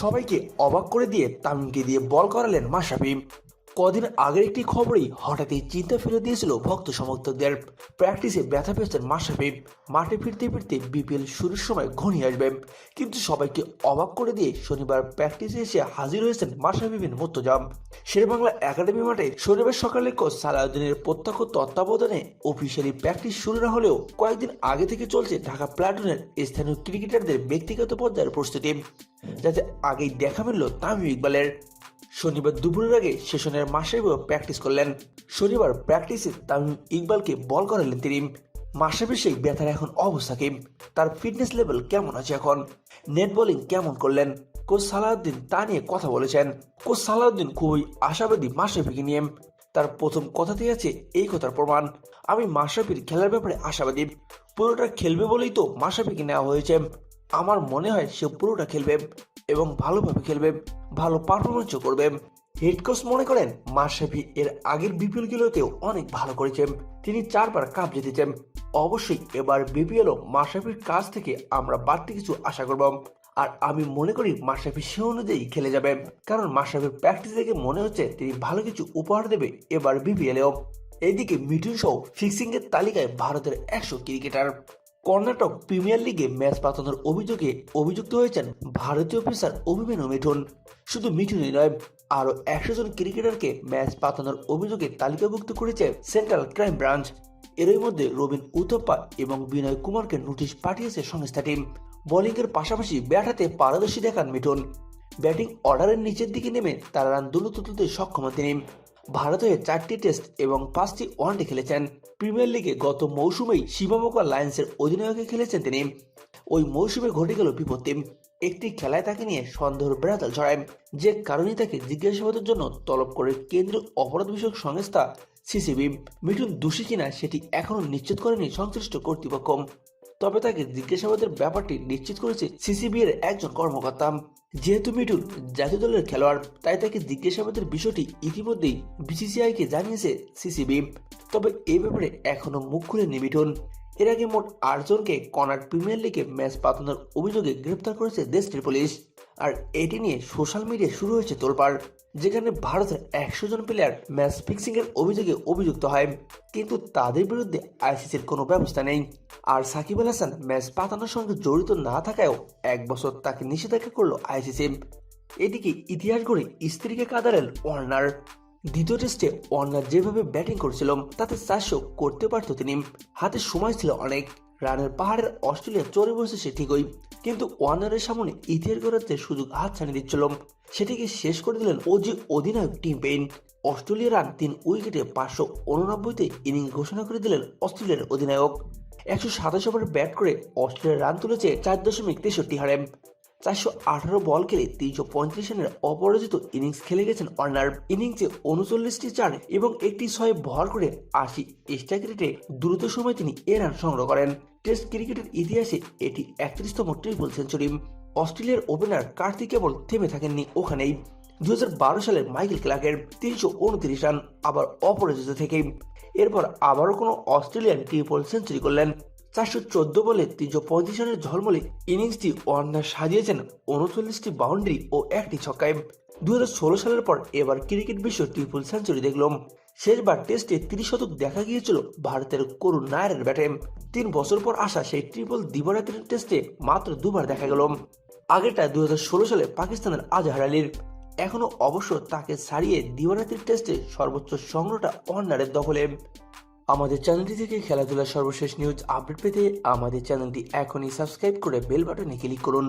সবাইকে অবাক করে দিয়ে তামিমকে দিয়ে বল করালেন মাশরাফি। কদিন আগের একটি খবরই হঠাৎই চিন্তা ফেলে দিয়েছিল ভক্ত সমর্থকদের। প্র্যাকটিসে ব্যথা পেয়েছেন মাশরাফি। মাঠে ফিরতে ফিরতে বিপিএল শুরুর সময় ঘনিয়ে আসবে। কিন্তু সবাইকে অবাক করে দিয়ে শনিবার প্র্যাকটিসে এসে হাজির হয়েছেন মাশরাফি বিন মুর্তজাম শেরবাংলা একাডেমি মাঠে শনিবার সকালে কোচ সালাউদ্দিনের প্রত্যক্ষ তত্ত্বাবধানে অফিসিয়ালি প্র্যাকটিস শুরু না হলেও কয়েকদিন আগে থেকে চলছে ঢাকা প্লাটুনের স্থানীয় ক্রিকেটারদের ব্যক্তিগত পর্যায়ের প্রস্তুতি, যাতে আগেই দেখা মিলল তামিম ইকবালের। শনিবার দুপুরের আগে সেশনের মাসাবিও প্র্যাকটিস করলেন। শনিবার প্র্যাকটিসে তামিম ইকবালকে বল করালেন তিনি। মাসাবি সেই ব্যথার এখন অবস্থা কি? তার ফিটনেস লেভেল কেমন আছে এখন? নেট বোলিং কেমন করলেন? কোচ সালাউদ্দিন তা নিয়ে কথা বলেছেন। কোচ সালাউদ্দিন খুবই আশাবাদী মাসাফিকে নিয়ে। তার প্রথম কথাতেই আছে এই কথার প্রমাণ। আমি মাসাফির খেলার ব্যাপারে আশাবাদী। পুরোটা খেলবে বলেই তো মাসাফিকে নেওয়া হয়েছে। আমার মনে হয় সে পুরোটা খেলবে এবং ভালোভাবে খেলবে, ভালো পারফরমেন্সও করবে। হেড কোচ মনে করেন, মাশরাফি এর আগের বিপিএল গুলোতেও অনেক ভালো করেছেন তিনি চারবার কাপ জিতেছেন। অবশ্যই এবার বিপিএলও মাশরাফির কাছ থেকে আমরা বাড়তি কিছু আশা করব। আর আমি মনে করি মাশরাফি সে অনুযায়ী খেলে যাবে। কারণ মাশরাফির প্র্যাকটিস দেখে মনে হচ্ছে তিনি ভালো কিছু উপহার দেবে এবার বিপিএলেও এদিকে মিঠুন সহ ফিক্সিং এর তালিকায় ভারতের একশো ক্রিকেটার কর্ণাটক প্রিমিয়ার লিগে ম্যাচ পাতানোর অভিযোগে অভিযুক্ত হয়েছেন ভারতীয় পেসার অভিমেনু মিঠুন। শুধু মিঠুনই নয়, আরও একশো জন ক্রিকেটারকে ম্যাচ পাতানোর অভিযোগে তালিকাভুক্ত করেছে সেন্ট্রাল ক্রাইম ব্রাঞ্চ। এরই মধ্যে রবিন উথপ্পা এবং বিনয় কুমারকে নোটিশ পাঠিয়েছে সংস্থাটি বোলিংয়ের পাশাপাশি ব্যাট হাতে পারদর্শী দেখান মিঠুন। ব্যাটিং অর্ডারের নিচের দিকে নেমে তার রান তুলতে সক্ষম তিনি। ভারত হয়ে চারটি টেস্ট এবং পাঁচটি ওয়ানডে খেলেছেন। প্রিমিয়ার লিগে গত মৌসুমেই শিবামোকা লায়ন্সের অধিনায়কে খেলেছেন তিনি। ওই মৌসুমে ঘটে গেল বিপত্তি। একটি খেলায় তাকে নিয়ে সন্দেহের বেড়াতাল ছড়ায়। যে কারণে তাকে জিজ্ঞাসাবাদের জন্য তলব করে কেন্দ্রীয় অপরাধ বিষয়ক সংস্থা সিসিবি মিঠুন দোষী কিনা সেটি এখনও নিশ্চিত করেনি সংশ্লিষ্ট কর্তৃপক্ষ। তবে তাকে জিজ্ঞাসাবাদের ব্যাপারটি নিশ্চিত করেছে সিসিবি এর একজন কর্মকর্তা। যেহেতু মিঠুন জাতীয় দলের খেলোয়াড়, তাই তাকে জিজ্ঞাসাবাদের বিষয়টি ইতিমধ্যেই বিসিসিআই কে জানিয়েছে সিসিবি তবে এ ব্যাপারে এখনও মুখ খুলেনি মিঠুন। এর আগে মোট আটজনকে কনার প্রিমিয়ার লিগে ম্যাচ পাতানোর অভিযোগে গ্রেপ্তার করেছে দেশটির পুলিশ আর এটি নিয়ে সোশ্যাল মিডিয়ায় শুরু হয়েছে তোলপাড়, যেখানে ভারতের একশো জন প্লেয়ার ম্যাচ ফিক্সিং এর অভিযোগে অভিযুক্ত হয়, কিন্তু তাদের বিরুদ্ধে আইসিসির কোনো ব্যবস্থা নেই। আর সাকিব আল হাসান ম্যাচ পাতানোর সঙ্গে জড়িত না থাকায়ও এক বছর তাকে নিষেধাজ্ঞা করল আইসিসি। এদিকে ইতিহাস গড়ে স্ত্রীকে কাদারেল ওয়ার্নার। দ্বিতীয় টেস্টে ওয়ার্নার যেভাবে ব্যাটিং করছিল, তাতে চারশো করতে পারত তিনি। হাতে সময় ছিল অনেক। রানের পাহাড়ের অস্ট্রেলিয়া চড়ে বসেছে ঠিকই। কিন্তু ওয়ার্নারের সামনে ইতিহাস গড়াতে সুযোগ হাত ছাড়িয়ে দিচ্ছিল, সেটিকে শেষ করে দিলেন ওজি অধিনায়ক টিম পেইন অস্ট্রেলিয়া রান তিন উইকেটে পাঁচশো উননব্বইতে ইনিংস ঘোষণা করে দিলেন অস্ট্রেলিয়ার অধিনায়ক। একশো সাতাশ ওভারে ব্যাট করে অস্ট্রেলিয়ার রান তুলেছে চার দশমিক তেষট্টি হারে। চারশো আঠারো বল খেলে তিনশো পঁয়ত্রিশ রানের অপরাজিত ইনিংস খেলে গেছেন অর্নার। ইনিংসে উনচল্লিশটি চার এবং একটি ছয় ভর করে আশি স্ট্রাইক রেটে দ্রুত সময় তিনি এ রান সংগ্রহ করেন। টেস্ট ক্রিকেটের ইতিহাসে এটি একত্রিশতম ট্রিপল সেঞ্চুরি অস্ট্রেলিয়ার ওপেনার কার্তিক কেবল থেমে থাকেননি ওখানেই। দুই হাজার বারো সালের মাইকেল ক্লার্কের তিনশো উনত্রিশ রান আবার অপরাজিত থেকে। এরপর আবারও কোনো অস্ট্রেলিয়ান ট্রিপল সেঞ্চুরি করলেন। চারশো চোদ্দ বলে তিনশো পঁয়ত্রিশ রানের ঝলমলে ইনিংসটি ওয়ার্নার সাজিয়েছেন উনচল্লিশটি বাউন্ডারি ও একটি ছক্কায়। দু হাজার ষোলো সালের পর এবার ক্রিকেট বিশ্ব ট্রিপল সেঞ্চুরি দেখলাম। শেষবার টেস্টে তিরিশ শতক দেখা গিয়েছিল ভারতের করুণ নায়ারের ব্যাটে। তিন বছর পর আসা সেই ট্রিপল দিবারাত্রির টেস্টে মাত্র দুবার দেখা গেল আগেরটা দু সালে পাকিস্তানের আজহার আলীর। এখনও অবশ্য তাকে ছাড়িয়ে দিবারাত্রির টেস্টে সর্বোচ্চ সংগ্রহটা অন্যারের দখলে। আমাদের চ্যানেলটি থেকে খেলাধুলার সর্বশেষ নিউজ আপডেট পেতে আমাদের চ্যানেলটি এখনই সাবস্ক্রাইব করে বেল বাটনে ক্লিক করুন।